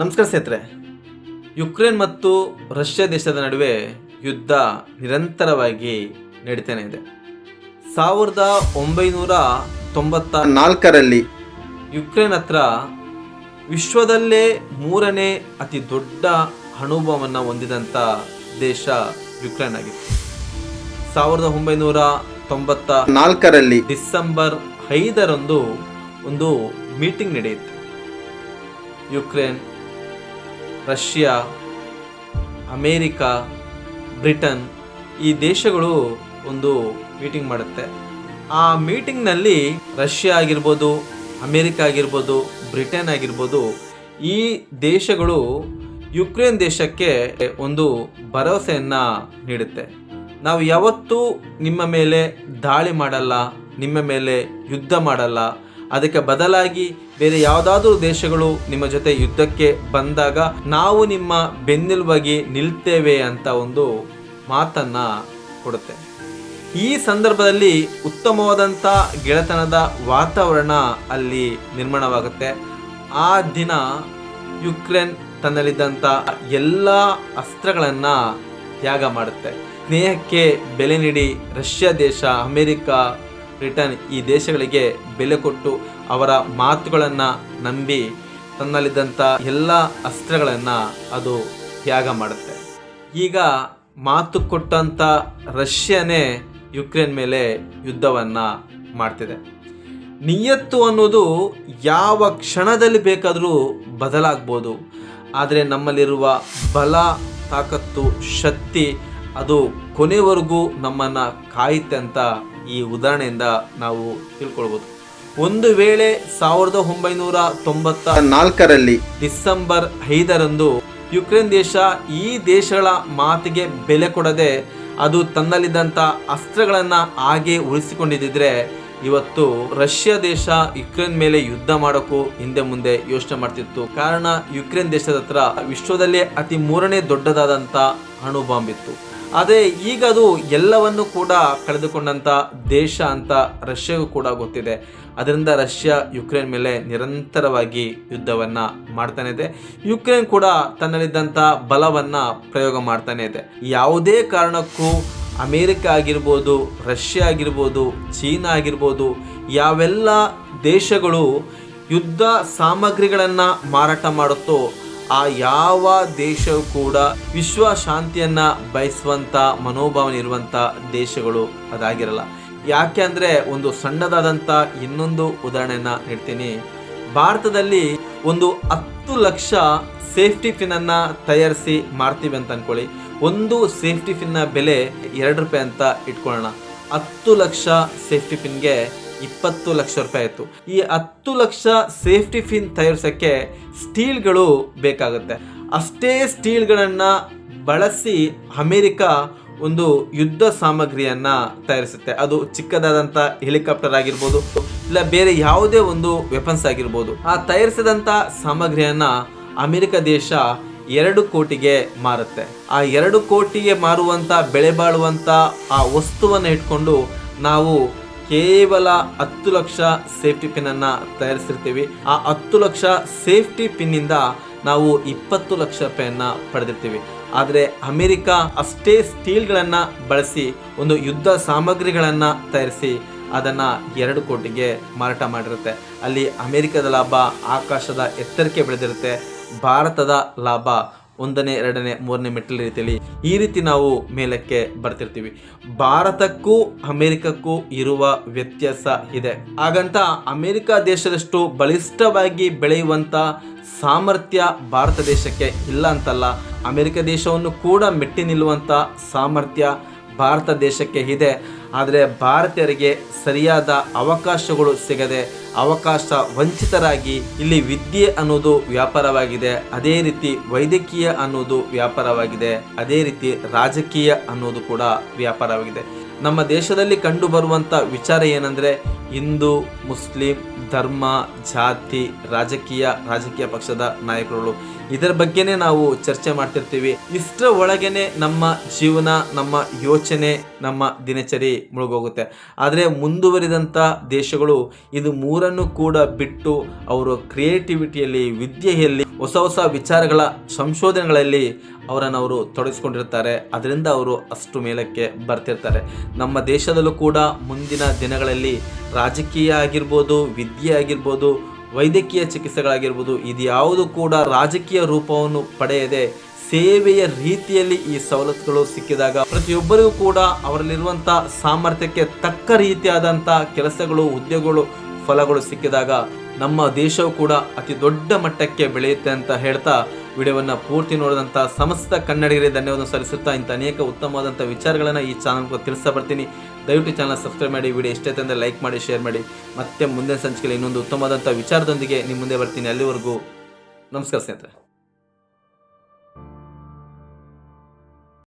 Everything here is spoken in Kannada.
ನಮಸ್ಕಾರ ಸ್ನೇಹಿತರೆ. ಯುಕ್ರೇನ್ ಮತ್ತು ರಷ್ಯಾ ದೇಶದ ನಡುವೆ ಯುದ್ಧ ನಿರಂತರವಾಗಿ ನಡೀತಾನೆ ಇದೆ. ಸಾವಿರದ ಒಂಬೈನೂರ ತೊಂಬತ್ತ ನಾಲ್ಕರಲ್ಲಿ ಯುಕ್ರೇನ್ ಹತ್ರ ವಿಶ್ವದಲ್ಲೇ ಮೂರನೇ ಅತಿ ದೊಡ್ಡ ಅನುಭವವನ್ನು ಹೊಂದಿದಂಥ ದೇಶ ಯುಕ್ರೇನ್ ಆಗಿತ್ತು. ಸಾವಿರದ ಒಂಬೈನೂರ ತೊಂಬತ್ತ ನಾಲ್ಕರಲ್ಲಿ ಡಿಸೆಂಬರ್ ಐದರಂದು ಒಂದು ಮೀಟಿಂಗ್ ನಡೆಯಿತು. ಯುಕ್ರೇನ್ ರಷ್ಯಾ, ಅಮೇರಿಕಾ, ಬ್ರಿಟನ್ ಈ ದೇಶಗಳು ಒಂದು ಮೀಟಿಂಗ್ ಮಾಡುತ್ತೆ. ಆ ಮೀಟಿಂಗ್ನಲ್ಲಿ ರಷ್ಯಾ ಆಗಿರ್ಬೋದು, ಅಮೇರಿಕ ಆಗಿರ್ಬೋದು, ಬ್ರಿಟನ್ ಆಗಿರ್ಬೋದು ಈ ದೇಶಗಳು ಯುಕ್ರೇನ್ ದೇಶಕ್ಕೆ ಒಂದು ಭರವಸೆಯನ್ನು ನೀಡುತ್ತೆ. ನಾವು ಯಾವತ್ತೂ ನಿಮ್ಮ ಮೇಲೆ ದಾಳಿ ಮಾಡಲ್ಲ, ನಿಮ್ಮ ಮೇಲೆ ಯುದ್ಧ ಮಾಡಲ್ಲ ಅದಕ್ಕೆ ಬದಲಾಗಿ ಬೇರೆ ಯಾವುದಾದ್ರೂ ದೇಶಗಳು ನಿಮ್ಮ ಜೊತೆ ಯುದ್ಧಕ್ಕೆ ಬಂದಾಗ ನಾವು ನಿಮ್ಮ ಬೆನ್ನೆಲುಬಾಗಿ ನಿಲ್ತೇವೆ ಅಂತ ಒಂದು ಮಾತನ್ನ ಕೊಡುತ್ತೆ. ಈ ಸಂದರ್ಭದಲ್ಲಿ ಉತ್ತಮವಾದಂಥ ಗೆಳೆತನದ ವಾತಾವರಣ ಅಲ್ಲಿ ನಿರ್ಮಾಣವಾಗುತ್ತೆ. ಆ ದಿನ ಯುಕ್ರೇನ್ ತನ್ನಲ್ಲಿದ್ದಂಥ ಎಲ್ಲ ಅಸ್ತ್ರಗಳನ್ನು ತ್ಯಾಗ ಮಾಡುತ್ತೆ. ಸ್ನೇಹಕ್ಕೆ ಬೆಲೆ ನೀಡಿ ರಷ್ಯಾ ದೇಶ, ಅಮೆರಿಕ ಬ್ರಿಟನ್ ಈ ದೇಶಗಳಿಗೆ ಬೆಲೆ ಕೊಟ್ಟು ಅವರ ಮಾತುಗಳನ್ನು ನಂಬಿ ತನ್ನಲ್ಲಿದ್ದಂಥ ಎಲ್ಲ ಅಸ್ತ್ರಗಳನ್ನು ಅದು ತ್ಯಾಗ ಮಾಡುತ್ತೆ. ಈಗ ಮಾತು ಕೊಟ್ಟಂಥ ರಷ್ಯಾನೇ ಯುಕ್ರೇನ್ ಮೇಲೆ ಯುದ್ಧವನ್ನು ಮಾಡ್ತಿದೆ. ನಿಯತ್ತು ಅನ್ನೋದು ಯಾವ ಕ್ಷಣದಲ್ಲಿ ಬೇಕಾದರೂ ಬದಲಾಗ್ಬೋದು. ಆದರೆ ನಮ್ಮಲ್ಲಿರುವ ಬಲ, ತಾಕತ್ತು, ಶಕ್ತಿ ಅದು ಕೊನೆವರೆಗೂ ನಮ್ಮನ್ನು ಕಾಯುತ್ತೆ ಅಂತ ಈ ಉದಾಹರಣೆಯಿಂದ ನಾವು ತಿಳ್ಕೊಳ್ಬೋದು. ಒಂದು ವೇಳೆ ಸಾವಿರದ ಒಂಬೈನೂರ ತೊಂಬತ್ತ ನಾಲ್ಕರಲ್ಲಿ ಡಿಸೆಂಬರ್ ಐದರಂದು ಯುಕ್ರೇನ್ ದೇಶ ಈ ದೇಶಗಳ ಮಾತಿಗೆ ಬೆಲೆ ಕೊಡದೆ ಅದು ತನ್ನಲ್ಲಿದ್ದಂಥ ಅಸ್ತ್ರಗಳನ್ನು ಹಾಗೆ ಉಳಿಸಿಕೊಂಡಿದ್ದರೆ ಇವತ್ತು ರಷ್ಯಾ ದೇಶ ಯುಕ್ರೇನ್ ಮೇಲೆ ಯುದ್ಧ ಮಾಡೋಕ್ಕೂ ಹಿಂದೆ ಮುಂದೆ ಯೋಚನೆ ಮಾಡ್ತಿತ್ತು. ಕಾರಣ ಯುಕ್ರೇನ್ ದೇಶದ ಹತ್ರ ವಿಶ್ವದಲ್ಲೇ ಅತಿ ಮೂರನೇ ದೊಡ್ಡದಾದಂಥ ಅಣು ಬಾಂಬ್ ಇತ್ತು. ಆದರೆ ಈಗ ಅದು ಎಲ್ಲವನ್ನು ಕೂಡ ಕಳೆದುಕೊಂಡಂಥ ದೇಶ ಅಂತ ರಷ್ಯಾಗೂ ಕೂಡ ಗೊತ್ತಿದೆ. ಅದರಿಂದ ರಷ್ಯಾ, ಯುಕ್ರೇನ್ ಮೇಲೆ ನಿರಂತರವಾಗಿ ಯುದ್ಧವನ್ನು ಮಾಡ್ತಾನೆ ಇದೆ. ಯುಕ್ರೇನ್ ಕೂಡ ತನ್ನಲ್ಲಿದ್ದಂಥ ಬಲವನ್ನು ಪ್ರಯೋಗ ಮಾಡ್ತಾನೆ ಇದೆ. ಯಾವುದೇ ಕಾರಣಕ್ಕೂ ಅಮೇರಿಕ ಆಗಿರ್ಬೋದು, ರಷ್ಯಾ ಆಗಿರ್ಬೋದು, ಚೀನಾ ಆಗಿರ್ಬೋದು, ಯಾವೆಲ್ಲ ದೇಶಗಳು ಯುದ್ಧ ಸಾಮಗ್ರಿಗಳನ್ನು ಮಾರಾಟ ಮಾಡುತ್ತೋ ಆ ಯಾವ ದೇಶವು ಕೂಡ ವಿಶ್ವ ಶಾಂತಿಯನ್ನ ಬಯಸುವಂತ ಮನೋಭಾವನೆ ಇರುವಂತ ದೇಶಗಳು ಅದಾಗಿರಲ್ಲ. ಯಾಕೆ ಅಂದ್ರೆ ಒಂದು ಸಣ್ಣದಾದಂತ ಇನ್ನೊಂದು ಉದಾಹರಣೆಯನ್ನ ನೀಡ್ತೀನಿ. ಭಾರತದಲ್ಲಿ ಒಂದು ಹತ್ತು ಲಕ್ಷ ಸೇಫ್ಟಿ ಪಿನ್ ಅನ್ನ ತಯಾರಿಸಿ ಮಾಡ್ತೀವಿ ಅಂತ ಅನ್ಕೊಳ್ಳಿ. ಒಂದು ಸೇಫ್ಟಿ ಫಿನ್ನ ಬೆಲೆ ಎರಡು ರೂಪಾಯಿ ಅಂತ ಇಟ್ಕೊಳ್ಳೋಣ. ಹತ್ತು ಲಕ್ಷ ಸೇಫ್ಟಿ ಪಿನ್ಗೆ ಇಪ್ಪತ್ತು ಲಕ್ಷ ರೂಪಾಯಿ ಆಯಿತು. ಈ ಹತ್ತು ಲಕ್ಷ ಸೇಫ್ಟಿ ಫಿನ್ ತಯಾರಿಸೋಕ್ಕೆ ಸ್ಟೀಲ್ಗಳು ಬೇಕಾಗುತ್ತೆ. ಅಷ್ಟೇ ಸ್ಟೀಲ್ಗಳನ್ನು ಬಳಸಿ ಅಮೇರಿಕ ಒಂದು ಯುದ್ಧ ಸಾಮಗ್ರಿಯನ್ನು ತಯಾರಿಸುತ್ತೆ. ಅದು ಚಿಕ್ಕದಾದಂಥ ಹೆಲಿಕಾಪ್ಟರ್ ಆಗಿರ್ಬೋದು, ಇಲ್ಲ ಬೇರೆ ಯಾವುದೇ ಒಂದು ವೆಪನ್ಸ್ ಆಗಿರ್ಬೋದು. ಆ ತಯಾರಿಸಿದಂಥ ಸಾಮಗ್ರಿಯನ್ನು ಅಮೆರಿಕ ದೇಶ ಎರಡು ಕೋಟಿಗೆ ಮಾರುತ್ತೆ. ಆ ಎರಡು ಕೋಟಿಗೆ ಮಾರುವಂತ ಬೆಲೆ ಬಾಳುವಂಥ ಆ ವಸ್ತುವನ್ನು ಇಟ್ಕೊಂಡು ನಾವು ಕೇವಲ ಹತ್ತು ಲಕ್ಷ ಸೇಫ್ಟಿ ಪಿನ್ ಅನ್ನ ತಯಾರಿಸಿರ್ತೀವಿ. ಆ ಹತ್ತು ಲಕ್ಷ ಸೇಫ್ಟಿ ಪಿನ್ ಇಂದ ನಾವು ಇಪ್ಪತ್ತು ಲಕ್ಷ ರೂಪಾಯಿಯನ್ನ ಪಡೆದಿರ್ತೀವಿ. ಆದರೆ ಅಮೆರಿಕ ಅಷ್ಟೇ ಸ್ಟೀಲ್ಗಳನ್ನು ಬಳಸಿ, ಒಂದು ಯುದ್ಧ ಸಾಮಗ್ರಿಗಳನ್ನ ತಯಾರಿಸಿ ಅದನ್ನ ಎರಡು ಕೋಟಿಗೆ ಮಾರಾಟ ಮಾಡಿರುತ್ತೆ. ಅಲ್ಲಿ ಅಮೆರಿಕದ ಲಾಭ ಆಕಾಶದ ಎತ್ತರಕ್ಕೆ ಬೆಳೆದಿರುತ್ತೆ. ಭಾರತದ ಲಾಭ ಒಂದನೇ, ಎರಡನೇ, ಮೂರನೇ ಮೆಟ್ಟಿಲ ರೀತಿಯಲ್ಲಿ ಈ ರೀತಿ ನಾವು ಮೇಲಕ್ಕೆ ಬರ್ತಿರ್ತೀವಿ. ಭಾರತಕ್ಕೂ ಅಮೆರಿಕಕ್ಕೂ ಇರುವ ವ್ಯತ್ಯಾಸ ಇದೆ. ಹಾಗಂತ ಅಮೆರಿಕ ದೇಶದಷ್ಟು ಬಲಿಷ್ಠವಾಗಿ ಬೆಳೆಯುವಂಥ ಸಾಮರ್ಥ್ಯ ಭಾರತ ದೇಶಕ್ಕೆ ಇಲ್ಲ ಅಂತಲ್ಲ. ಅಮೆರಿಕ ದೇಶವನ್ನು ಕೂಡ ಮೆಟ್ಟಿ ನಿಲ್ಲುವಂಥ ಸಾಮರ್ಥ್ಯ ಭಾರತ ದೇಶಕ್ಕೆ ಇದೆ. ಆದರೆ ಭಾರತೀಯರಿಗೆ ಸರಿಯಾದ ಅವಕಾಶಗಳು ಸಿಗದೆ ಅವಕಾಶ ವಂಚಿತರಾಗಿ ಇಲ್ಲಿ ವಿದ್ಯೆ ಅನ್ನೋದು ವ್ಯಾಪಾರವಾಗಿದೆ. ಅದೇ ರೀತಿ ವೈದ್ಯಕೀಯ ಅನ್ನೋದು ವ್ಯಾಪಾರವಾಗಿದೆ. ಅದೇ ರೀತಿ ರಾಜಕೀಯ ಅನ್ನೋದು ಕೂಡ ವ್ಯಾಪಾರವಾಗಿದೆ. ನಮ್ಮ ದೇಶದಲ್ಲಿ ಕಂಡು ಬರುವಂಥ ವಿಚಾರ ಏನಂದರೆ ಹಿಂದೂ, ಮುಸ್ಲಿಂ ಧರ್ಮ, ಜಾತಿ, ರಾಜಕೀಯ ರಾಜಕೀಯ ಪಕ್ಷದ ನಾಯಕರುಗಳು. ಇದರ ಬಗ್ಗೆನೇ ನಾವು ಚರ್ಚೆ ಮಾಡ್ತಿರ್ತೀವಿ. ಇಷ್ಟರ ಒಳಗೇನೆ ನಮ್ಮ ಜೀವನ, ನಮ್ಮ ಯೋಚನೆ, ನಮ್ಮ ದಿನಚರಿ ಮುಳುಗೋಗುತ್ತೆ. ಆದರೆ ಮುಂದುವರಿದಂಥ ದೇಶಗಳು ಇದು ಮೂರನ್ನು ಕೂಡ ಬಿಟ್ಟು ಅವರು ಕ್ರಿಯೇಟಿವಿಟಿಯಲ್ಲಿ, ವಿದ್ಯೆಯಲ್ಲಿ, ಹೊಸ ಹೊಸ ವಿಚಾರಗಳ ಸಂಶೋಧನೆಗಳಲ್ಲಿ ಅವರನ್ನು ಅವರು ತೊಡಗಿಸ್ಕೊಂಡಿರ್ತಾರೆ. ಅದರಿಂದ ಅವರು ಅಷ್ಟು ಮೇಲಕ್ಕೆ ಬರ್ತಿರ್ತಾರೆ. ನಮ್ಮ ದೇಶದಲ್ಲೂ ಕೂಡ ಮುಂದಿನ ದಿನಗಳಲ್ಲಿ ರಾಜಕೀಯ ಆಗಿರ್ಬೋದು, ವಿದ್ಯೆ ಆಗಿರ್ಬೋದು, ವೈದ್ಯಕೀಯ ಚಿಕಿತ್ಸೆಗಳಾಗಿರ್ಬೋದು, ಇದ್ಯಾವುದು ಕೂಡ ರಾಜಕೀಯ ರೂಪವನ್ನು ಪಡೆಯದೆ ಸೇವೆಯ ರೀತಿಯಲ್ಲಿ ಈ ಸವಲತ್ತುಗಳು ಸಿಕ್ಕಿದಾಗ ಪ್ರತಿಯೊಬ್ಬರಿಗೂ ಕೂಡ ಅವರಲ್ಲಿರುವಂಥ ಸಾಮರ್ಥ್ಯಕ್ಕೆ ತಕ್ಕ ರೀತಿಯಾದಂಥ ಕೆಲಸಗಳು, ಉದ್ಯೋಗಗಳು, ಫಲಗಳು ಸಿಕ್ಕಿದಾಗ ನಮ್ಮ ದೇಶವು ಕೂಡ ಅತಿ ದೊಡ್ಡ ಮಟ್ಟಕ್ಕೆ ಬೆಳೆಯುತ್ತೆ ಅಂತ ಹೇಳ್ತಾ ವಿಡಿಯೋವನ್ನು ಪೂರ್ತಿ ನೋಡಿದಂಥ ಸಮಸ್ತ ಕನ್ನಡಿಗರಿಗೆ ಧನ್ಯವಾದ ಸಲ್ಲಿಸುತ್ತಾ ಇಂಥ ಅನೇಕ ಉತ್ತಮವಾದಂಥ ವಿಚಾರಗಳನ್ನು ಈ ಚಾನಲ್ ತಿಳಿಸ್ತಾ ಬರ್ತೀನಿ. ದಯವಿಟ್ಟು ಚಾನಲ್ ಸಬ್ಸ್ಕ್ರೈಬ್ ಮಾಡಿ, ವಿಡಿಯೋ ಇಷ್ಟ ಅಂದರೆ ಲೈಕ್ ಮಾಡಿ ಶೇರ್ ಮಾಡಿ. ಮತ್ತೆ ಮುಂದಿನ ಸಂಚಿಕೆಯಲ್ಲಿ ಇನ್ನೊಂದು ಉತ್ತಮವಾದಂಥ ವಿಚಾರದೊಂದಿಗೆ ನಿಮ್ಮ ಮುಂದೆ ಬರ್ತೀನಿ. ಅಲ್ಲಿವರೆಗೂ ನಮಸ್ಕಾರ ಸ್ನೇಹಿತರೆ.